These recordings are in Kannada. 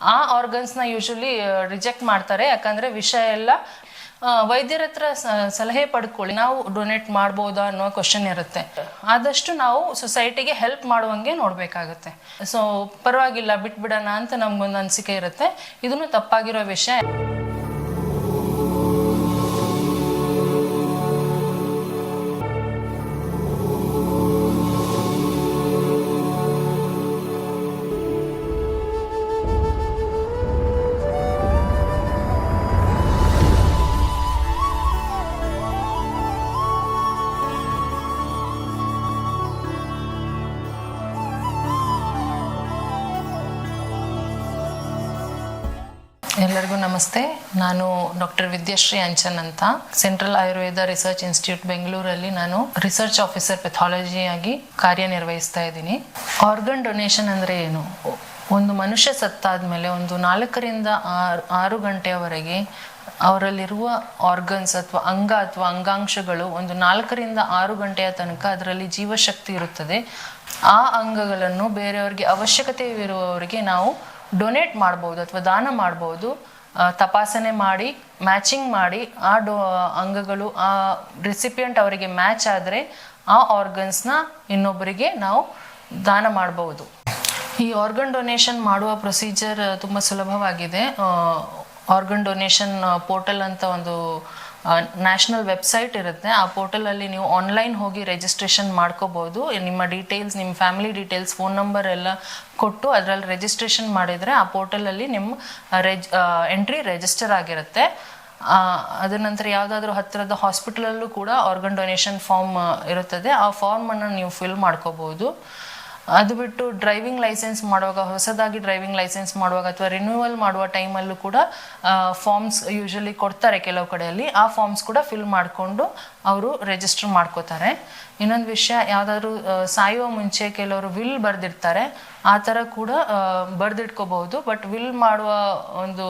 ಆ ಆರ್ಗನ್ಸ್ನ ಯೂಶಲಿ ರಿಜೆಕ್ಟ್ ಮಾಡ್ತಾರೆ. ಯಾಕಂದರೆ ವಿಷಯ ಎಲ್ಲ ವೈದ್ಯರ ಹತ್ರ ಸಲಹೆ ಪಡ್ಕೊಳ್ಳಿ. ನಾವು ಡೊನೇಟ್ ಮಾಡ್ಬೋದಾ ಅನ್ನೋ ಕ್ವಶನ್ ಇರುತ್ತೆ. ಆದಷ್ಟು ನಾವು ಸೊಸೈಟಿಗೆ ಹೆಲ್ಪ್ ಮಾಡುವಂಗೆ ನೋಡಬೇಕಾಗುತ್ತೆ. ಸೊ ಪರವಾಗಿಲ್ಲ, ಬಿಟ್ಬಿಡೋಣ ಅಂತ ನಮಗೊಂದು ಅನಿಸಿಕೆ ಇರುತ್ತೆ. ಇದನ್ನು ತಪ್ಪಾಗಿರೋ ವಿಷಯ. ನಮಸ್ತೆ, ನಾನು ಡಾಕ್ಟರ್ ವಿದ್ಯಾಶ್ರೀ ಅಂಚನ್ ಅಂತ. ಸೆಂಟ್ರಲ್ ಆಯುರ್ವೇದ ರಿಸರ್ಚ್ ಇನ್ಸ್ಟಿಟ್ಯೂಟ್ ಬೆಂಗಳೂರಲ್ಲಿ ನಾನು ರಿಸರ್ಚ್ ಆಫೀಸರ್ ಪೆಥಾಲಜಿಯಾಗಿ ಕಾರ್ಯನಿರ್ವಹಿಸ್ತಾ ಇದ್ದೀನಿ. ಆರ್ಗನ್ ಡೊನೇಷನ್ ಅಂದರೆ ಏನು? ಒಂದು ಮನುಷ್ಯ ಸತ್ತಾದ ಮೇಲೆ ಒಂದು ನಾಲ್ಕರಿಂದ ಆರು ಆರು ಗಂಟೆಯವರೆಗೆ ಅವರಲ್ಲಿರುವ ಆರ್ಗನ್ಸ್ ಅಥವಾ ಅಂಗ ಅಥವಾ ಅಂಗಾಂಶಗಳು ಒಂದು ನಾಲ್ಕರಿಂದ ಆರು ಗಂಟೆಯ ತನಕ ಅದರಲ್ಲಿ ಜೀವಶಕ್ತಿ ಇರುತ್ತದೆ. ಆ ಅಂಗಗಳನ್ನು ಬೇರೆಯವರಿಗೆ ಅವಶ್ಯಕತೆ ಇರುವವರಿಗೆ ನಾವು ಡೊನೇಟ್ ಮಾಡ್ಬೋದು ಅಥವಾ ದಾನ ಮಾಡ್ಬೋದು. ತಪಾಸಣೆ ಮಾಡಿ ಮ್ಯಾಚಿಂಗ್ ಮಾಡಿ ಆ ಡೋ, ಅಂಗಗಳು, ಆ ರೆಸಿಪಿಯಂಟ್ ಅವರಿಗೆ ಮ್ಯಾಚ್ ಆದರೆ ಆ ಆರ್ಗನ್ಸ್ನ ಇನ್ನೊಬ್ಬರಿಗೆ ನಾವು ದಾನ ಮಾಡಬಹುದು ಈ ಆರ್ಗನ್ ಡೊನೇಷನ್ ಮಾಡುವ ಪ್ರೊಸೀಜರ್ ತುಂಬ ಸುಲಭವಾಗಿದೆ. ಆರ್ಗನ್ ಡೊನೇಷನ್ ಪೋರ್ಟಲ್ ಅಂತ ಒಂದು ನ್ಯಾಷನಲ್ ವೆಬ್ಸೈಟ್ ಇರುತ್ತೆ. ಆ ಪೋರ್ಟಲಲ್ಲಿ ನೀವು ಆನ್ಲೈನ್ ಹೋಗಿ ರಿಜಿಸ್ಟ್ರೇಷನ್ ಮಾಡ್ಕೋಬೋದು. ನಿಮ್ಮ ಡೀಟೇಲ್ಸ್ ನಿಮ್ಮ ಫ್ಯಾಮಿಲಿ ಡೀಟೇಲ್ಸ್ ಫೋನ್ ನಂಬರ್ ಎಲ್ಲ ಕೊಟ್ಟು ಅದರಲ್ಲಿ ರಿಜಿಸ್ಟ್ರೇಷನ್ ಮಾಡಿದರೆ ಆ ಪೋರ್ಟಲಲ್ಲಿ ನಿಮ್ಮ ರೆಜ್ ಎಂಟ್ರಿ ರಿಜಿಸ್ಟರ್ ಆಗಿರುತ್ತೆ. ಅದರ ಅದ ನಂತರ ಯಾವುದಾದ್ರೂ ಹತ್ತಿರದ ಹಾಸ್ಪಿಟಲಲ್ಲೂ ಕೂಡ ಆರ್ಗನ್ ಡೊನೇಷನ್ ಫಾರ್ಮ್ ಇರುತ್ತದೆ. ಆ ಫಾರ್ಮನ್ನು ನೀವು ಫಿಲ್ ಮಾಡ್ಕೋಬೋದು. ಅದು ಬಿಟ್ಟು ಡ್ರೈವಿಂಗ್ ಲೈಸೆನ್ಸ್ ಮಾಡುವಾಗ, ಹೊಸದಾಗಿ ಡ್ರೈವಿಂಗ್ ಲೈಸೆನ್ಸ್ ಮಾಡುವಾಗ ಅಥವಾ ರಿನ್ಯೂವಲ್ ಮಾಡುವ ಟೈಮಲ್ಲೂ ಕೂಡ ಫಾರ್ಮ್ಸ್ ಯೂಶಲಿ ಕೊಡ್ತಾರೆ ಕೆಲವು ಕಡೆಯಲ್ಲಿ. ಆ ಫಾರ್ಮ್ಸ್ ಕೂಡ ಫಿಲ್ ಮಾಡಿಕೊಂಡು ಅವರು ರಿಜಿಸ್ಟರ್ ಮಾಡ್ಕೋತಾರೆ. ಇನ್ನೊಂದು ವಿಷಯ, ಯಾವುದಾದ್ರೂ ಸಾಯುವ ಮುಂಚೆ ಕೆಲವರು ವಿಲ್ ಬರೆದಿರ್ತಾರೆ. ಆ ಥರ ಕೂಡ ಬರೆದಿಟ್ಕೋಬಹುದು. ಬಟ್ ವಿಲ್ ಮಾಡುವ ಒಂದು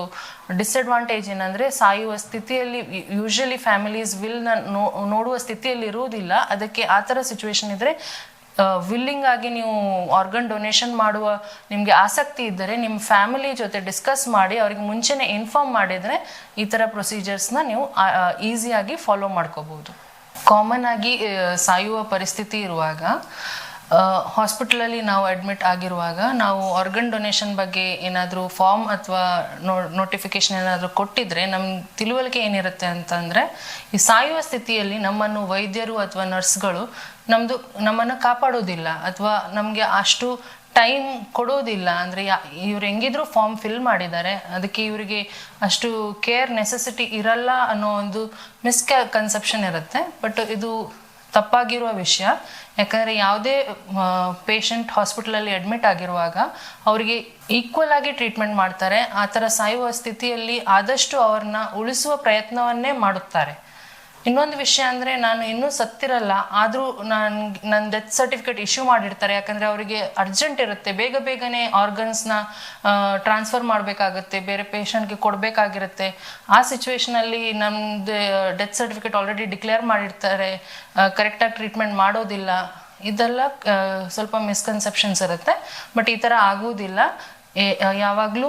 ಡಿಸ್ಅಡ್ವಾಂಟೇಜ್ ಏನಂದರೆ, ಸಾಯುವ ಸ್ಥಿತಿಯಲ್ಲಿ ಯೂಶಲಿ ಫ್ಯಾಮಿಲೀಸ್ ವಿಲ್ನ ನೋಡುವ ಸ್ಥಿತಿಯಲ್ಲಿ ಇರುವುದಿಲ್ಲ. ಅದಕ್ಕೆ ಆ ಥರ ಸಿಚುವೇಶನ್ ಇದ್ದರೆ ವಿಲ್ಲಿಂಗ್ ಆಗಿ ನೀವು ಆರ್ಗನ್ ಡೊನೇಷನ್ ಮಾಡುವ ನಿಮಗೆ ಆಸಕ್ತಿ ಇದ್ದರೆ ನಿಮ್ಮ ಫ್ಯಾಮಿಲಿ ಜೊತೆ ಡಿಸ್ಕಸ್ ಮಾಡಿ, ಅವರಿಗೆ ಮುಂಚೆನೇ ಇನ್ಫಾರ್ಮ್ ಮಾಡಿದರೆ ಈ ಥರ ಪ್ರೊಸೀಜರ್ಸ್ನ ನೀವು ಈಸಿಯಾಗಿ ಫಾಲೋ ಮಾಡ್ಕೋಬಹುದು. ಕಾಮನ್ ಆಗಿ ಸಾಯುವ ಪರಿಸ್ಥಿತಿ ಇರುವಾಗ ಹಾಸ್ಪಿಟಲಲ್ಲಿ ನಾವು ಅಡ್ಮಿಟ್ ಆಗಿರುವಾಗ ನಾವು ಆರ್ಗನ್ ಡೊನೇಷನ್ ಬಗ್ಗೆ ಏನಾದರೂ ಫಾರ್ಮ್ ಅಥವಾ ನೋ ನೋಟಿಫಿಕೇಶನ್ ಏನಾದರೂ ಕೊಟ್ಟಿದ್ರೆ ನಮ್ಮ ತಿಳುವಳಿಕೆ ಏನಿರುತ್ತೆ ಅಂತಂದರೆ ಈ ಸಾಯುವ ಸ್ಥಿತಿಯಲ್ಲಿ ನಮ್ಮನ್ನು ವೈದ್ಯರು ಅಥವಾ ನರ್ಸ್ಗಳು ನಮ್ಮದು ನಮ್ಮನ್ನು ಕಾಪಾಡೋದಿಲ್ಲ ಅಥವಾ ನಮಗೆ ಅಷ್ಟು ಟೈಮ್ ಕೊಡೋದಿಲ್ಲ. ಅಂದರೆ ಯಾ, ಇವ್ರು ಹೆಂಗಿದ್ರು ಫಾರ್ಮ್ ಫಿಲ್ ಮಾಡಿದ್ದಾರೆ. ಅದಕ್ಕೆ ಇವರಿಗೆ ಅಷ್ಟು ಕೇರ್ ನೆಸೆಸಿಟಿ ಇರಲ್ಲ ಅನ್ನೋ ಒಂದು ಮಿಸ್ ಕನ್ಸೆಪ್ಷನ್ ಇರುತ್ತೆ. ಬಟ್ ಇದು ತಪ್ಪಾಗಿರುವ ವಿಷಯ. ಯಾಕಂದರೆ ಯಾವುದೇ ಪೇಷಂಟ್ ಹಾಸ್ಪಿಟಲಲ್ಲಿ ಅಡ್ಮಿಟ್ ಆಗಿರುವಾಗ ಅವರಿಗೆ ಈಕ್ವಲ್ ಆಗಿ ಟ್ರೀಟ್ಮೆಂಟ್ ಮಾಡ್ತಾರೆ. ಆ ಥರ ಸಾಯುವ ಸ್ಥಿತಿಯಲ್ಲಿ ಆದಷ್ಟು ಅವ್ರನ್ನ ಉಳಿಸುವ ಪ್ರಯತ್ನವನ್ನೇ ಮಾಡುತ್ತಾರೆ. ಇನ್ನೊಂದು ವಿಷಯ ಅಂದರೆ ನಾನು ಇನ್ನೂ ಸತ್ತಿರಲ್ಲ, ಆದರೂ ನಾನು ನನ್ನ ಡೆತ್ ಸರ್ಟಿಫಿಕೇಟ್ ಇಶ್ಯೂ ಮಾಡಿರ್ತಾರೆ. ಯಾಕಂದರೆ ಅವರಿಗೆ ಅರ್ಜೆಂಟ್ ಇರುತ್ತೆ. ಬೇಗ ಬೇಗನೆ ಆರ್ಗನ್ಸ್ನ ಟ್ರಾನ್ಸ್ಫರ್ ಮಾಡಬೇಕಾಗುತ್ತೆ. ಬೇರೆ ಪೇಷಂಟ್ಗೆ ಕೊಡಬೇಕಾಗಿರುತ್ತೆ. ಆ ಸಿಚುವೇಶನಲ್ಲಿ ನಮ್ಮದು ಡೆತ್ ಸರ್ಟಿಫಿಕೇಟ್ ಆಲ್ರೆಡಿ ಡಿಕ್ಲೇರ್ ಮಾಡಿರ್ತಾರೆ. ಕರೆಕ್ಟಾಗಿ ಟ್ರೀಟ್ಮೆಂಟ್ ಮಾಡೋದಿಲ್ಲ. ಇದೆಲ್ಲ ಸ್ವಲ್ಪ ಮಿಸ್ಕನ್ಸೆಪ್ಷನ್ಸ್ ಇರುತ್ತೆ. ಬಟ್ ಈ ಥರ ಆಗುವುದಿಲ್ಲ ಯಾವಾಗಲೂ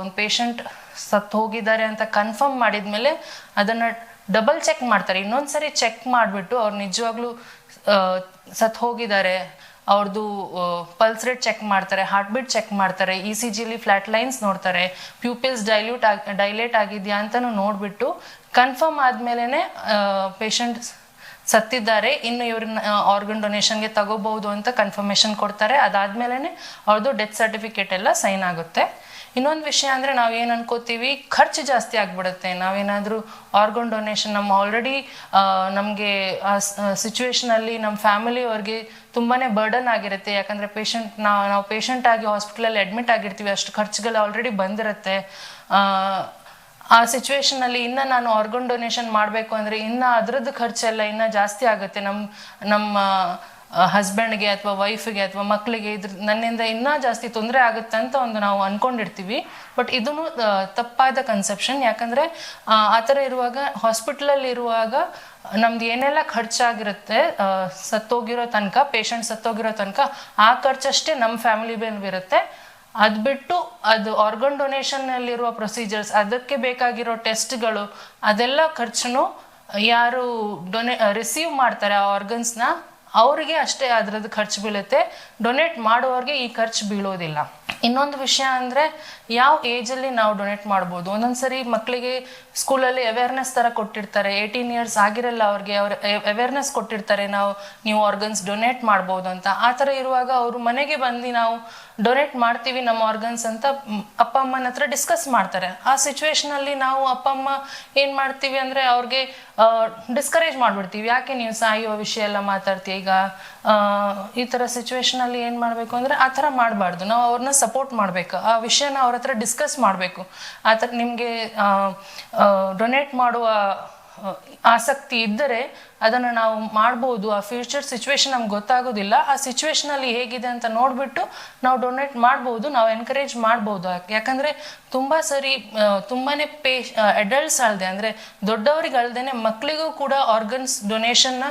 ಒಂದು ಪೇಷಂಟ್ ಸತ್ತು ಹೋಗಿದ್ದಾರೆ ಅಂತ ಕನ್ಫರ್ಮ್ ಮಾಡಿದ ಮೇಲೆ ಅದನ್ನು ಡಬಲ್ ಚೆಕ್ ಮಾಡ್ತಾರೆ. ಇನ್ನೊಂದ್ಸರಿ ಚೆಕ್ ಮಾಡಿಬಿಟ್ಟು ಅವ್ರು ನಿಜವಾಗ್ಲೂ ಸತ್ ಹೋಗಿದ್ದಾರೆ. ಅವ್ರದ್ದು ಪಲ್ಸ್ ರೇಟ್ ಚೆಕ್ ಮಾಡ್ತಾರೆ, ಹಾರ್ಟ್ ಬೀಟ್ ಚೆಕ್ ಮಾಡ್ತಾರೆ, ಇ ಸಿ ಜಿಲಿ ಫ್ಲಾಟ್ ಲೈನ್ಸ್ ನೋಡ್ತಾರೆ, ಪ್ಯೂಪಿಲ್ಸ್ ಡೈಲ್ಯೂಟ್ ಆಗಿ, ಡೈಲೇಟ್ ಆಗಿದೆಯಾ ಅಂತಲೂ ನೋಡಿಬಿಟ್ಟು ಕನ್ಫರ್ಮ್ ಆದಮೇಲೆ ಪೇಷಂಟ್ ಸತ್ತಿದ್ದಾರೆ. ಇನ್ನು ಇವ್ರನ್ನ ಆರ್ಗನ್ ಡೊನೇಷನ್ಗೆ ತಗೋಬಹುದು ಅಂತ ಕನ್ಫರ್ಮೇಶನ್ ಕೊಡ್ತಾರೆ. ಅದಾದ್ಮೇಲೆ ಅವ್ರದ್ದು ಡೆತ್ ಸರ್ಟಿಫಿಕೇಟ್ ಎಲ್ಲ ಸೈನ್ ಆಗುತ್ತೆ. ಇನ್ನೊಂದು ವಿಷಯ ಅಂದರೆ ನಾವು ಏನು ಅನ್ಕೋತೀವಿ ಖರ್ಚು ಜಾಸ್ತಿ ಆಗಿಬಿಡುತ್ತೆ. ನಾವೇನಾದರೂ ಆರ್ಗನ್ ಡೊನೇಷನ್ ನಮ್ಮ ಆಲ್ರೆಡಿ ನಮಗೆ ಆ ಸಿಚುವೇಶನಲ್ಲಿ ನಮ್ಮ ಫ್ಯಾಮಿಲಿ ಅವ್ರಿಗೆ ತುಂಬಾ ಬರ್ಡನ್ ಆಗಿರುತ್ತೆ. ಯಾಕಂದರೆ ಪೇಷಂಟ್ ನಾವು ನಾವು ಪೇಷಂಟ್ ಆಗಿ ಹಾಸ್ಪಿಟಲಲ್ಲಿ ಅಡ್ಮಿಟ್ ಆಗಿರ್ತೀವಿ ಅಷ್ಟು ಖರ್ಚುಗಳು ಆಲ್ರೆಡಿ ಬಂದಿರುತ್ತೆ. ಆ, ಸಿಚುವೇಶನಲ್ಲಿ ಇನ್ನು ನಾನು ಆರ್ಗನ್ ಡೊನೇಷನ್ ಮಾಡಬೇಕು ಅಂದರೆ ಇನ್ನೂ ಅದರದ್ದು ಖರ್ಚೆಲ್ಲ ಇನ್ನೂ ಜಾಸ್ತಿ ಆಗುತ್ತೆ. ನಮ್ಮ ನಮ್ಮ ಹಸ್ಬೆಂಡ್ಗೆ ಅಥವಾ ವೈಫ್ಗೆ ಅಥವಾ ಮಕ್ಕಳಿಗೆ ಇದ್ರ, ನನ್ನಿಂದ ಇನ್ನೂ ಜಾಸ್ತಿ ತೊಂದರೆ ಆಗುತ್ತೆ ಅಂತ ಒಂದು ನಾವು ಅನ್ಕೊಂಡಿರ್ತೀವಿ. ಬಟ್ ಇದೂ ತಪ್ಪಾದ ಕನ್ಸೆಪ್ಷನ್ ಯಾಕಂದರೆ, ಆ ಥರ ಇರುವಾಗ ಹಾಸ್ಪಿಟ್ಲಲ್ಲಿ ಇರುವಾಗ ನಮ್ದು ಏನೆಲ್ಲ ಖರ್ಚಾಗಿರುತ್ತೆ ಸತ್ತೋಗಿರೋ ತನಕ ಪೇಷಂಟ್ ಸತ್ತೋಗಿರೋ ತನಕ, ಆ ಖರ್ಚಷ್ಟೇ ನಮ್ಮ ಫ್ಯಾಮಿಲಿ ಮೇಲೆ ಬಿರುತ್ತೆ ಅದು ಬಿಟ್ಟು ಅದು ಆರ್ಗನ್ ಡೊನೇಷನ್ನಲ್ಲಿರುವ ಪ್ರೊಸೀಜರ್ಸ್ ಅದಕ್ಕೆ ಬೇಕಾಗಿರೋ ಟೆಸ್ಟ್ಗಳು ಅದೆಲ್ಲ ಖರ್ಚು ಯಾರು ಡೊನೇ ರಿಸೀವ್ ಮಾಡ್ತಾರೆ ಆ ಆರ್ಗನ್ಸ್ನ ಅವರಿಗೆ ಅಷ್ಟೇ ಅದರದ್ದು ಖರ್ಚು ಬೀಳುತ್ತೆ. ಡೊನೇಟ್ ಮಾಡುವವ್ರಿಗೆ ಈ ಖರ್ಚು ಬೀಳೋದಿಲ್ಲ. ಇನ್ನೊಂದು ವಿಷಯ ಅಂದರೆ ಯಾವ ಏಜಲ್ಲಿ ನಾವು ಡೊನೇಟ್ ಮಾಡ್ಬೋದು? ಒಂದೊಂದ್ಸರಿ ಮಕ್ಕಳಿಗೆ ಸ್ಕೂಲಲ್ಲಿ ಅವೇರ್ನೆಸ್ ಥರ ಕೊಟ್ಟಿರ್ತಾರೆ. ಏಯ್ಟೀನ್ ಇಯರ್ಸ್ ಆಗಿರಲ್ಲ ಅವ್ರಿಗೆ, ಅವ್ರ ಅವೇರ್ನೆಸ್ ಕೊಟ್ಟಿರ್ತಾರೆ ನಾವು, ನೀವು ಆರ್ಗನ್ಸ್ ಡೊನೇಟ್ ಮಾಡ್ಬೋದು ಅಂತ. ಆ ಥರ ಇರುವಾಗ ಅವರು ಮನೆಗೆ ಬಂದು ನಾವು ಡೊನೇಟ್ ಮಾಡ್ತೀವಿ ನಮ್ಮ ಆರ್ಗನ್ಸ್ ಅಂತ ಅಪ್ಪ ಅಮ್ಮನ ಹತ್ರ ಡಿಸ್ಕಸ್ ಮಾಡ್ತಾರೆ. ಆ ಸಿಚುವೇಶನಲ್ಲಿ ನಾವು ಅಪ್ಪ ಅಮ್ಮ ಏನು ಮಾಡ್ತೀವಿ ಅಂದರೆ ಅವ್ರಿಗೆ ಡಿಸ್ಕರೇಜ್ ಮಾಡಿಬಿಡ್ತೀವಿ. ಯಾಕೆ ನೀವು ಸಾಯುವ ವಿಷಯ ಎಲ್ಲ ಮಾತಾಡ್ತೀವಿ ಈಗ? ಈ ಈ ಥರ ಸಿಚುವೇಶನಲ್ಲಿ ಏನು ಮಾಡಬೇಕು ಅಂದರೆ ಆ ಥರ ಮಾಡಬಾರ್ದು. ನಾವು ಅವ್ರನ್ನ ಸಪೋರ್ಟ್ ಮಾಡಬೇಕು. ಆ ವಿಷಯನ ಅವ್ರ ಹತ್ರ ಡಿಸ್ಕಸ್ ಮಾಡಬೇಕು. ಆ ಥರ ನಿಮಗೆ ಡೊನೇಟ್ ಮಾಡುವ ಆಸಕ್ತಿ ಇದ್ದರೆ ಅದನ್ನು ನಾವು ಮಾಡ್ಬೋದು. ಆ ಫ್ಯೂಚರ್ ಸಿಚುವೇಶನ್ ನಮ್ಗೆ ಗೊತ್ತಾಗೋದಿಲ್ಲ. ಆ ಸಿಚುವೇಶನಲ್ಲಿ ಹೇಗಿದೆ ಅಂತ ನೋಡಿಬಿಟ್ಟು ನಾವು ಡೊನೇಟ್ ಮಾಡ್ಬೋದು. ನಾವು ಎನ್ಕರೇಜ್ ಮಾಡ್ಬೋದು. ಯಾಕಂದರೆ ತುಂಬ ಸರಿ ತುಂಬಾ ಪೇ ಅಡಲ್ಟ್ಸ್ ಅಲ್ಲದೆ ಅಂದರೆ ದೊಡ್ಡವರಿಗೆ ಅಲ್ಲದೆ ಮಕ್ಕಳಿಗೂ ಕೂಡ ಆರ್ಗನ್ಸ್ ಡೊನೇಷನ್ನ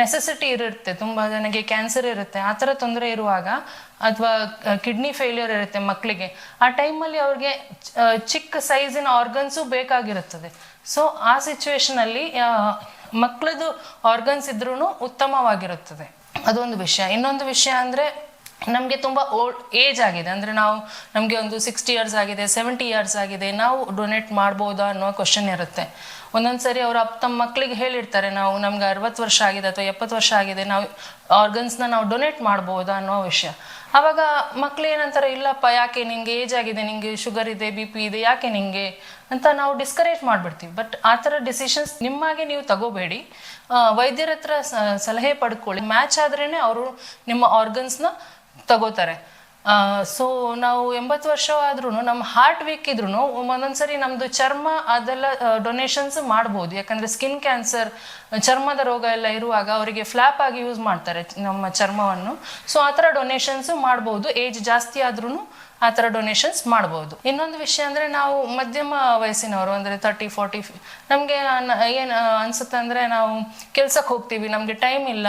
ನೆಸೆಸಿಟಿ ಇರುತ್ತೆ. ತುಂಬ ಜನಕ್ಕೆ ಕ್ಯಾನ್ಸರ್ ಇರುತ್ತೆ. ಆ ಥರ ತೊಂದರೆ ಇರುವಾಗ ಅಥವಾ ಕಿಡ್ನಿ ಫೇಲ್ಯೂರ್ ಇರುತ್ತೆ ಮಕ್ಕಳಿಗೆ ಆ ಟೈಮಲ್ಲಿ ಅವ್ರಿಗೆ ಚಿಕ್ಕ ಸೈಜಿನ ಆರ್ಗನ್ಸು ಬೇಕಾಗಿರುತ್ತದೆ. ಸೊ ಆ ಸಿಚುವೇಶನಲ್ಲಿ ಮಕ್ಕಳದು ಆರ್ಗನ್ಸ್ ಇದ್ರೂ ಉತ್ತಮವಾಗಿರುತ್ತದೆ. ಅದೊಂದು ವಿಷಯ. ಇನ್ನೊಂದು ವಿಷಯ ಅಂದರೆ, ನಮಗೆ ತುಂಬ ಓಲ್ಡ್ ಏಜ್ ಆಗಿದೆ. ಅಂದರೆ ನಾವು, ನಮಗೆ ಒಂದು ಸಿಕ್ಸ್ಟಿ ಇಯರ್ಸ್ ಆಗಿದೆ ಸೆವೆಂಟಿ ಇಯರ್ಸ್ ಆಗಿದೆ. ನಾವು ಡೊನೇಟ್ ಮಾಡ್ಬೋದಾ ಅನ್ನೋ ಕ್ವಶನ್ ಇರುತ್ತೆ. ಒಂದೊಂದು ಸರಿ ಅವರು ಅಪ್ಪ, ತಮ್ಮ ಮಕ್ಕಳಿಗೆ ಹೇಳಿರ್ತಾರೆ, ನಾವು ನಮ್ಗೆ ಅರವತ್ತು ವರ್ಷ ಆಗಿದೆ ಅಥವಾ ಎಪ್ಪತ್ತು ವರ್ಷ ಆಗಿದೆ, ನಾವು ಆರ್ಗನ್ಸ್ನ ನಾವು ಡೊನೇಟ್ ಮಾಡ್ಬೋದಾ ಅನ್ನೋ ವಿಷಯ. ಆವಾಗ ಮಕ್ಳು ಏನಂತಾರೆ, ಇಲ್ಲಪ್ಪ, ಯಾಕೆ ನಿಂಗೆ ಏಜ್ ಆಗಿದೆ, ನಿಂಗೆ ಶುಗರ್ ಇದೆ ಬಿ ಪಿ ಇದೆ, ಯಾಕೆ ನಿಂಗೆ? ಅಂತ ನಾವು ಡಿಸ್ಕರೇಜ್ ಮಾಡ್ಬಿಡ್ತೀವಿ. ಬಟ್ ಆ ಥರ ಡಿಸಿಷನ್ಸ್ ನಿಮ್ಮಾಗೆ ನೀವು ತಗೋಬೇಡಿ. ವೈದ್ಯರ ಹತ್ರ ಸಲಹೆ ಪಡ್ಕೊಳ್ಳಿ. ಮ್ಯಾಚ್ ಆದ್ರೇ ಅವರು ನಿಮ್ಮ ಆರ್ಗನ್ಸ್ನ ತಗೋತಾರೆ. ಸೊ ನಾವು ಎಂಬತ್ತು ವರ್ಷ ಆದ್ರೂ ನಮ್ಮ ಹಾರ್ಟ್ ವೀಕ್ ಇದ್ರೂ ಒಂದೊಂದ್ಸರಿ ನಮ್ದು ಚರ್ಮ ಅದೆಲ್ಲ ಡೊನೇಷನ್ಸ್ ಮಾಡ್ಬೋದು. ಯಾಕಂದ್ರೆ ಸ್ಕಿನ್ ಕ್ಯಾನ್ಸರ್ ಚರ್ಮದ ರೋಗ ಎಲ್ಲ ಇರುವಾಗ ಅವರಿಗೆ ಫ್ಲಾಪ್ ಆಗಿ ಯೂಸ್ ಮಾಡ್ತಾರೆ ನಮ್ಮ ಚರ್ಮವನ್ನು. ಸೊ ಆ ಥರ ಡೊನೇಷನ್ಸ್ ಮಾಡ್ಬೋದು. ಏಜ್ ಜಾಸ್ತಿ ಆದ್ರೂ ಆ ಥರ ಡೊನೇಷನ್ಸ್ ಮಾಡ್ಬೋದು. ಇನ್ನೊಂದು ವಿಷಯ ಅಂದರೆ ನಾವು ಮಧ್ಯಮ ವಯಸ್ಸಿನವರು ಅಂದರೆ ತರ್ಟಿ ಫೋರ್ಟಿ ನಮಗೆ ಏನು ಅನ್ಸುತ್ತೆ ಅಂದರೆ ನಾವು ಕೆಲ್ಸಕ್ಕೆ ಹೋಗ್ತೀವಿ, ನಮಗೆ ಟೈಮ್ ಇಲ್ಲ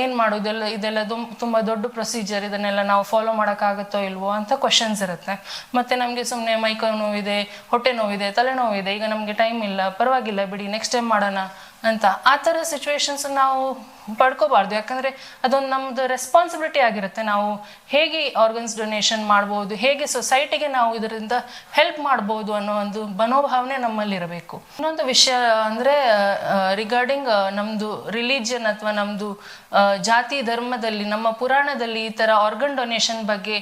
ಏನು ಮಾಡೋದೆಲ್ಲ ಇದೆಲ್ಲ ತುಂಬಾ ದೊಡ್ಡ ಪ್ರೊಸೀಜರ್ ಇದನ್ನೆಲ್ಲ ನಾವು ಫಾಲೋ ಮಾಡೋಕ್ಕಾಗುತ್ತೋ ಇಲ್ವೋ ಅಂತ ಕ್ವಶನ್ಸ್ ಇರುತ್ತೆ. ಮತ್ತು ನಮಗೆ ಸುಮ್ಮನೆ ಮೈಕೈ ನೋವಿದೆ, ಹೊಟ್ಟೆ ನೋವಿದೆ, ತಲೆನೋವಿದೆ, ಈಗ ನಮಗೆ ಟೈಮ್ ಇಲ್ಲ, ಪರವಾಗಿಲ್ಲ ಬಿಡಿ ನೆಕ್ಸ್ಟ್ ಟೈಮ್ ಮಾಡೋಣ ಅಂತ. ಆ ಥರ ಸಿಚುವೇಶನ್ಸ್ ನಾವು ಪಡ್ಕೋಬಾರ್ದು. ಯಾಕಂದರೆ ಅದೊಂದು ನಮ್ಮದು ರೆಸ್ಪಾನ್ಸಿಬಿಲಿಟಿ ಆಗಿರುತ್ತೆ. ನಾವು ಹೇಗೆ ಆರ್ಗನ್ಸ್ ಡೊನೇಷನ್ ಮಾಡ್ಬೋದು, ಹೇಗೆ ಸೊಸೈಟಿಗೆ ನಾವು ಇದರಿಂದ ಹೆಲ್ಪ್ ಮಾಡ್ಬೋದು ಅನ್ನೋ ಒಂದು ಮನೋಭಾವನೆ ನಮ್ಮಲ್ಲಿರಬೇಕು ಇನ್ನೊಂದು ವಿಷಯ ಅಂದರೆ ರಿಗಾರ್ಡಿಂಗ್ ನಮ್ಮದು ರಿಲಿಜಿಯನ್ ಅಥವಾ ನಮ್ಮದು ಜಾತಿ, ಧರ್ಮದಲ್ಲಿ, ನಮ್ಮ ಪುರಾಣದಲ್ಲಿ ಈ ಥರ ಆರ್ಗನ್ ಡೊನೇಷನ್ ಬಗ್ಗೆ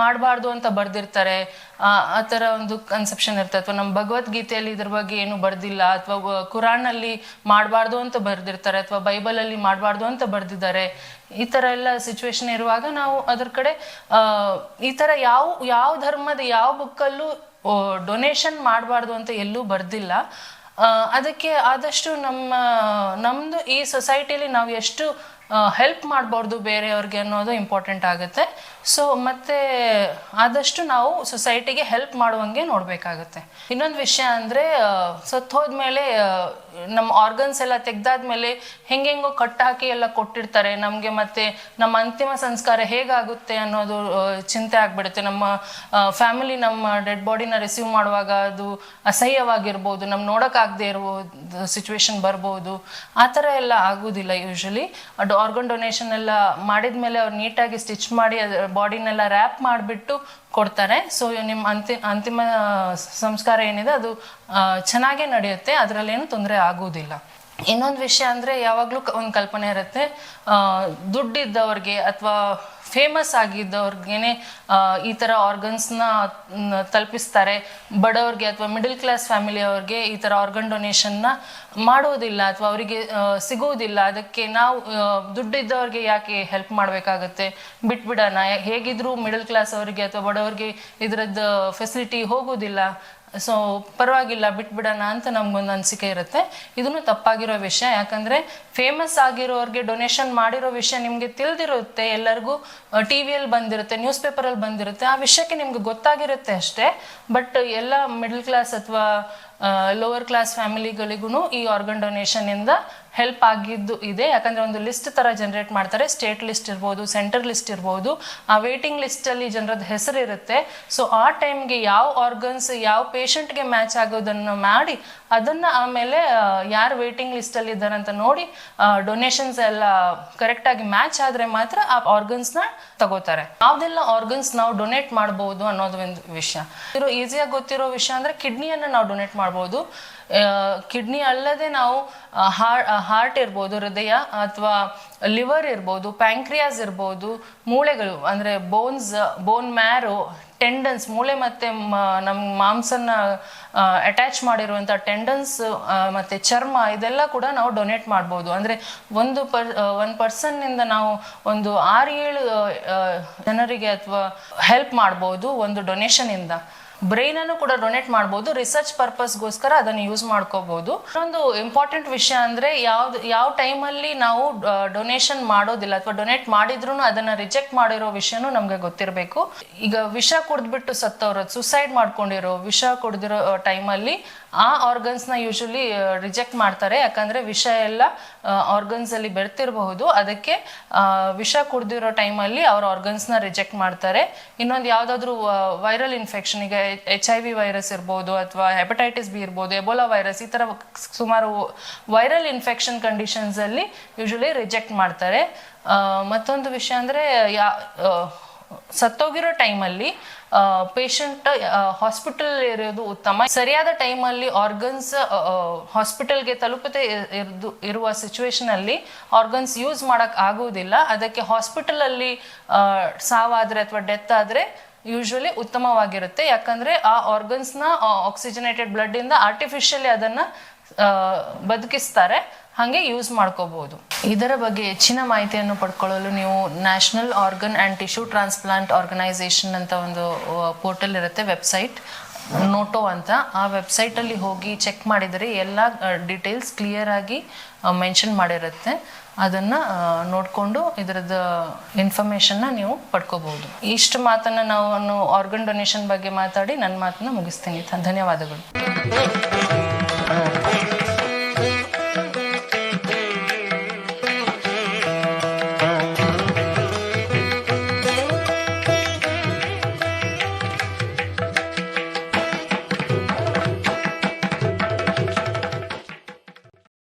ಮಾಡಬಾರ್ದು ಅಂತ ಬರೆದಿರ್ತಾರೆ. ಆ ಥರ ಒಂದು ಕನ್ಸೆಪ್ಷನ್ ಇರುತ್ತೆ. ಅಥವಾ ನಮ್ಮ ಭಗವದ್ಗೀತೆಯಲ್ಲಿ ಇದ್ರ ಬಗ್ಗೆ ಏನು ಬರ್ದಿಲ್ಲ, ಅಥವಾ ಕುರಾನಲ್ಲಿ ಮಾಡಬಾರ್ದು ಅಂತ ಬರೆದಿರ್ತಾರೆ, ಅಥವಾ ಬೈಬಲಲ್ಲಿ ಮಾಡಬಾರ್ದು ಅಂತ ಬರೆದಿದ್ದಾರೆ. ಈ ಥರ ಎಲ್ಲ ಸಿಚುವೇಶನ್ ಇರುವಾಗ ನಾವು ಅದ್ರ ಕಡೆ ಈ ಥರ ಯಾವ ಯಾವ ಧರ್ಮದ, ಯಾವ ಬುಕ್ಕಲ್ಲೂ ಡೊನೇಷನ್ ಮಾಡಬಾರ್ದು ಅಂತ ಎಲ್ಲೂ ಬರ್ದಿಲ್ಲ. ಅದಕ್ಕೆ ಆದಷ್ಟು ನಮ್ಮ ನಮ್ಮದು ಈ ಸೊಸೈಟಿಯಲ್ಲಿ ನಾವು ಎಷ್ಟು ಹೆಲ್ಪ್ ಮಾಡಬಾರ್ದು ಬೇರೆಯವ್ರಿಗೆ ಅನ್ನೋದು ಇಂಪಾರ್ಟೆಂಟ್ ಆಗುತ್ತೆ. ಸೊ ಮತ್ತೆ ಆದಷ್ಟು ನಾವು ಸೊಸೈಟಿಗೆ ಹೆಲ್ಪ್ ಮಾಡುವಂಗೆ ನೋಡಬೇಕಾಗುತ್ತೆ. ಇನ್ನೊಂದು ವಿಷಯ ಅಂದರೆ ಸತ್ತೋದ್ಮೇಲೆ ನಮ್ಮ ಆರ್ಗನ್ಸ್ ಎಲ್ಲ ತೆಗ್ದಾದ್ಮೇಲೆ ಹೆಂಗೆಂಗೋ ಕಟ್ ಹಾಕಿ ಎಲ್ಲ ಕೊಟ್ಟಿರ್ತಾರೆ. ನಮಗೆ ಮತ್ತೆ ನಮ್ಮ ಅಂತಿಮ ಸಂಸ್ಕಾರ ಹೇಗಾಗುತ್ತೆ ಅನ್ನೋದು ಚಿಂತೆ ಆಗ್ಬಿಡುತ್ತೆ. ನಮ್ಮ ಫ್ಯಾಮಿಲಿ ನಮ್ಮ ಡೆಡ್ ಬಾಡಿನ ರಿಸೀವ್ ಮಾಡುವಾಗ ಅದು ಅಸಹ್ಯವಾಗಿರ್ಬೋದು. ನಮ್ಮ ನೋಡೋಕ್ಕಾಗದೇ ಇರ್ಬೋದು ಸಿಚುವೇಶನ್ ಬರ್ಬೋದು. ಆ ಥರ ಎಲ್ಲ ಆಗೋದಿಲ್ಲ ಯೂಶಲಿ ಅದು ಆರ್ಗನ್ ಡೊನೇಷನ್ ಎಲ್ಲ ಮಾಡಿದ್ಮೇಲೆ ಅವ್ರು ನೀಟಾಗಿ ಸ್ಟಿಚ್ ಮಾಡಿ ಅದರ ಬಾಡಿನೆಲ್ಲ ರ್ಯಾಪ್ ಮಾಡಿಬಿಟ್ಟು ಕೊಡ್ತಾರೆ. ಸೊ ನಿಮ್ಮ ಅಂತಿ, ಅಂತಿಮ ಸಂಸ್ಕಾರ ಏನಿದೆ ಅದು ಚೆನ್ನಾಗೇ ನಡೆಯುತ್ತೆ. ಅದರಲ್ಲೇನು ತೊಂದರೆ ಆಗುವುದಿಲ್ಲ. ಇನ್ನೊಂದು ವಿಷಯ ಅಂದರೆ ಯಾವಾಗಲೂ ಒಂದು ಕಲ್ಪನೆ ಇರುತ್ತೆ. ದುಡ್ಡಿದ್ದವ್ರಿಗೆ ಅಥವಾ ಫೇಮಸ್ ಆಗಿದ್ದವ್ರಿಗೇನೆ ಈ ಥರ ಆರ್ಗನ್ಸ್ನ ತಲುಪಿಸ್ತಾರೆ. ಬಡವ್ರಿಗೆ ಅಥವಾ ಮಿಡಲ್ ಕ್ಲಾಸ್ ಫ್ಯಾಮಿಲಿಯವ್ರಿಗೆ ಈ ಥರ ಆರ್ಗನ್ ಡೊನೇಷನ್ನ ಮಾಡೋದಿಲ್ಲ ಅಥವಾ ಅವರಿಗೆ ಸಿಗೋದಿಲ್ಲ ಅದಕ್ಕೆ ನಾವು ದುಡ್ಡಿದ್ದವ್ರಿಗೆ ಯಾಕೆ ಹೆಲ್ಪ್ ಮಾಡಬೇಕಾಗತ್ತೆ? ಬಿಟ್ಬಿಡೋಣ. ಹೇಗಿದ್ರೂ ಮಿಡಲ್ ಕ್ಲಾಸ್ ಅವರಿಗೆ ಅಥವಾ ಬಡವರಿಗೆ ಇದರದ್ದು ಫೆಸಿಲಿಟಿ ಹೋಗೋದಿಲ್ಲ ಸೊ ಪರವಾಗಿಲ್ಲ, ಬಿಟ್ಬಿಡೋಣ ಅಂತ ನಮ್ಗೊಂದು ಅನಿಸಿಕೆ ಇರುತ್ತೆ. ಇದನ್ನು ತಪ್ಪಾಗಿರೋ ವಿಷಯ, ಯಾಕಂದ್ರೆ ಫೇಮಸ್ ಆಗಿರೋರಿಗೆ ಡೊನೇಷನ್ ಮಾಡಿರೋ ವಿಷಯ ನಿಮಗೆ ತಿಳಿದಿರುತ್ತೆ, ಎಲ್ಲರಿಗೂ ಟಿ ವಿಯಲ್ಲಿ ಬಂದಿರುತ್ತೆ ನ್ಯೂಸ್ ಪೇಪರಲ್ಲಿ ಬಂದಿರುತ್ತೆ, ಆ ವಿಷಯಕ್ಕೆ ನಿಮ್ಗೆ ಗೊತ್ತಾಗಿರುತ್ತೆ ಅಷ್ಟೇ. ಬಟ್ ಎಲ್ಲ ಮಿಡಲ್ ಕ್ಲಾಸ್ ಅಥವಾ ಲೋವರ್ ಕ್ಲಾಸ್ ಫ್ಯಾಮಿಲಿಗಳಿಗೂ ಈ ಆರ್ಗನ್ ಡೊನೇಷನ್ ಇಂದ ಹೆಲ್ಪ್ ಆಗಿದ್ದು ಇದೆ. ಯಾಕಂದ್ರೆ ಒಂದು ಲಿಸ್ಟ್ ತರ ಜನರೇಟ್ ಮಾಡ್ತಾರೆ. ಸ್ಟೇಟ್ ಲಿಸ್ಟ್ ಇರ್ಬೋದು ಸೆಂಟರ್ ಲಿಸ್ಟ್ ಇರ್ಬೋದು. ಆ ವೇಟಿಂಗ್ ಲಿಸ್ಟ್ ಅಲ್ಲಿ ಜನರದ ಹೆಸರು ಇರುತ್ತೆ. ಸೊ ಆ ಟೈಮ್ಗೆ ಯಾವ ಆರ್ಗನ್ಸ್ ಯಾವ ಪೇಷಂಟ್ಗೆ ಮ್ಯಾಚ್ ಆಗೋದನ್ನು ಮಾಡಿ ಅದನ್ನ ಆಮೇಲೆ ಯಾರು ವೇಟಿಂಗ್ ಲಿಸ್ಟ್ ಅಲ್ಲಿ ಇದ್ದಾರೆ ಅಂತ ನೋಡಿ ಡೊನೇಷನ್ಸ್ ಎಲ್ಲ ಕರೆಕ್ಟ್ ಆಗಿ ಮ್ಯಾಚ್ ಆದ್ರೆ ಮಾತ್ರ ಆ ಆರ್ಗನ್ಸ್ನ ತಗೋತಾರೆ. ಯಾವ್ದೆಲ್ಲ ಆರ್ಗನ್ಸ್ ನಾವು ಡೊನೇಟ್ ಮಾಡಬಹುದು ಅನ್ನೋದು ಒಂದು ವಿಷಯ. ಇರೋ ಈಸಿಯಾಗಿ ಗೊತ್ತಿರೋ ವಿಷಯ ಅಂದ್ರೆ ಕಿಡ್ನಿಯನ್ನ ನಾವು ಡೊನೇಟ್ ಮಾಡಬಹುದು ಕಿಡ್ನಿ ಅಲ್ಲದೆ ನಾವು ಹಾರ್ಟ್ ಇರ್ಬೋದು, ಹೃದಯ ಅಥವಾ ಲಿವರ್ ಇರ್ಬೋದು ಪ್ಯಾಂಕ್ರಿಯಾಸ್ ಇರ್ಬೋದು, ಮೂಳೆಗಳು, ಅಂದರೆ ಬೋನ್ಸ್ ಬೋನ್ ಮ್ಯಾರು ಟೆಂಡನ್ಸ್ ಮೂಳೆ ಮತ್ತು ನಮ್ಮ ಮಾಂಸನ ಅಟ್ಯಾಚ್ ಮಾಡಿರುವಂಥ ಟೆಂಡನ್ಸ್ ಮತ್ತು ಚರ್ಮ, ಇದೆಲ್ಲ ಕೂಡ ನಾವು ಡೊನೇಟ್ ಮಾಡ್ಬೋದು. ಅಂದರೆ ಒಂದು ಪರ್ ಒಂದು ಪರ್ಸನ್ನಿಂದ ನಾವು ಒಂದು ಆರು ಏಳು ಜನರಿಗೆ ಅಥವಾ ಹೆಲ್ಪ್ ಮಾಡ್ಬೋದು ಒಂದು ಡೊನೇಷನ್ ಇಂದ ಬ್ರೈನ್ ಅನ್ನು ಕೂಡ ಡೊನೇಟ್ ಮಾಡ್ಬೋದು. ರಿಸರ್ಚ್ ಪರ್ಪಸ್ಗೋಸ್ಕರ ಅದನ್ನು ಯೂಸ್ ಮಾಡ್ಕೋಬಹುದು ಒಂದು ಇಂಪಾರ್ಟೆಂಟ್ ವಿಷಯ ಅಂದ್ರೆ ಯಾವ್ದು, ಯಾವ ಟೈಮಲ್ಲಿ ನಾವು ಡೊನೇಷನ್ ಮಾಡೋದಿಲ್ಲ ಅಥವಾ ಡೊನೇಟ್ ಮಾಡಿದ್ರು ಅದನ್ನ ರಿಜೆಕ್ಟ್ ಮಾಡಿರೋ ವಿಷಯನೂ ನಮ್ಗೆ ಗೊತ್ತಿರಬೇಕು. ಈಗ ವಿಷ ಕುಡಿದ್ಬಿಟ್ಟು ಸತ್ತವ್ರ ಸುಸೈಡ್ ಮಾಡ್ಕೊಂಡಿರೋ ವಿಷ ಕುಡ್ದಿರೋ ಟೈಮಲ್ಲಿ ಆ ಆರ್ಗನ್ಸ್ನ ಯೂಶಲಿ ರಿಜೆಕ್ಟ್ ಮಾಡ್ತಾರೆ. ಯಾಕಂದ್ರೆ ವಿಷ ಎಲ್ಲ ಆರ್ಗನ್ಸ್ ಅಲ್ಲಿ ಬೆರ್ತಿರಬಹುದು. ಅದಕ್ಕೆ ವಿಷ ಕುಡ್ದಿರೋ ಟೈಮಲ್ಲಿ ಅವ್ರ ಆರ್ಗನ್ಸ್ನ ರಿಜೆಕ್ಟ್ ಮಾಡ್ತಾರೆ. ಇನ್ನೊಂದು ಯಾವ್ದಾದ್ರು ವೈರಲ್ ಇನ್ಫೆಕ್ಷನ್ ಈಗ ಎಚ್ ಐ ವಿ ವೈರಸ್ ಇರ್ಬೋದು ಅಥವಾ ಹೆಪಟೈಟಿಸ್ ಬಿ ಇರ್ಬೋದು ಎಬೋಲಾ ವೈರಸ್ ಈ ಥರ ಸುಮಾರು ವೈರಲ್ ಇನ್ಫೆಕ್ಷನ್ ಕಂಡೀಷನ್ಸ್ ಅಲ್ಲಿ ಯೂಶಲಿ ರಿಜೆಕ್ಟ್ ಮಾಡ್ತಾರೆ. ಮತ್ತೊಂದು ವಿಷಯ ಅಂದ್ರೆ, ಯಾ ಸತ್ತೋಗಿರೋ ಟೈಮಲ್ಲಿ ಪೇಷಂಟ್ ಹಾಸ್ಪಿಟಲ್ ಇರೋದು ಉತ್ತಮ. ಸರಿಯಾದ ಟೈಮಲ್ಲಿ ಆರ್ಗನ್ಸ್ ಹಾಸ್ಪಿಟಲ್ಗೆ ತಲುಪದೆ ಇರ್ದು, ಇರುವ ಸಿಚುವೇಶನಲ್ಲಿ ಆರ್ಗನ್ಸ್ ಯೂಸ್ ಮಾಡಕ್ ಆಗುವುದಿಲ್ಲ. ಅದಕ್ಕೆ ಹಾಸ್ಪಿಟಲಲ್ಲಿ ಸಾವಾದ್ರೆ ಅಥವಾ ಡೆತ್ ಆದ್ರೆ ಯೂಶುವಲಿ ಉತ್ತಮವಾಗಿರುತ್ತೆ. ಯಾಕಂದ್ರೆ ಆ ಆರ್ಗನ್ಸ್ನ ಆಕ್ಸಿಜನೇಟೆಡ್ ಬ್ಲಡ್ ಇಂದ ಆರ್ಟಿಫಿಷಿಯಲಿ ಅದನ್ನ ಬದುಕಿಸ್ತಾರೆ. ಹಾಗೆ ಯೂಸ್ ಮಾಡ್ಕೋಬಹುದು ಇದರ ಬಗ್ಗೆ ಹೆಚ್ಚಿನ ಮಾಹಿತಿಯನ್ನು ಪಡ್ಕೊಳ್ಳಲು ನೀವು national organ and tissue transplant organisation ಅಂತ ಒಂದು ಪೋರ್ಟಲ್ ಇರುತ್ತೆ ವೆಬ್ಸೈಟ್ ನೋಟೋ ಅಂತ. ಆ ವೆಬ್ಸೈಟಲ್ಲಿ ಹೋಗಿ ಚೆಕ್ ಮಾಡಿದರೆ ಎಲ್ಲ ಡೀಟೇಲ್ಸ್ ಕ್ಲಿಯರ್ ಆಗಿ ಮೆನ್ಷನ್ ಮಾಡಿರುತ್ತೆ. ಅದನ್ನು ನೋಡಿಕೊಂಡು ಇದರದ ಇನ್ಫಾರ್ಮೇಷನ್ನ ನೀವು ಪಡ್ಕೋಬಹುದು. ಇಷ್ಟು ಮಾತನ್ನು ನಾವು ಆರ್ಗನ್ ಡೊನೇಷನ್ ಬಗ್ಗೆ ಮಾತಾಡಿ ನನ್ನ ಮಾತನ್ನ ಮುಗಿಸ್ತೀನಿ. ಧನ್ಯವಾದಗಳು.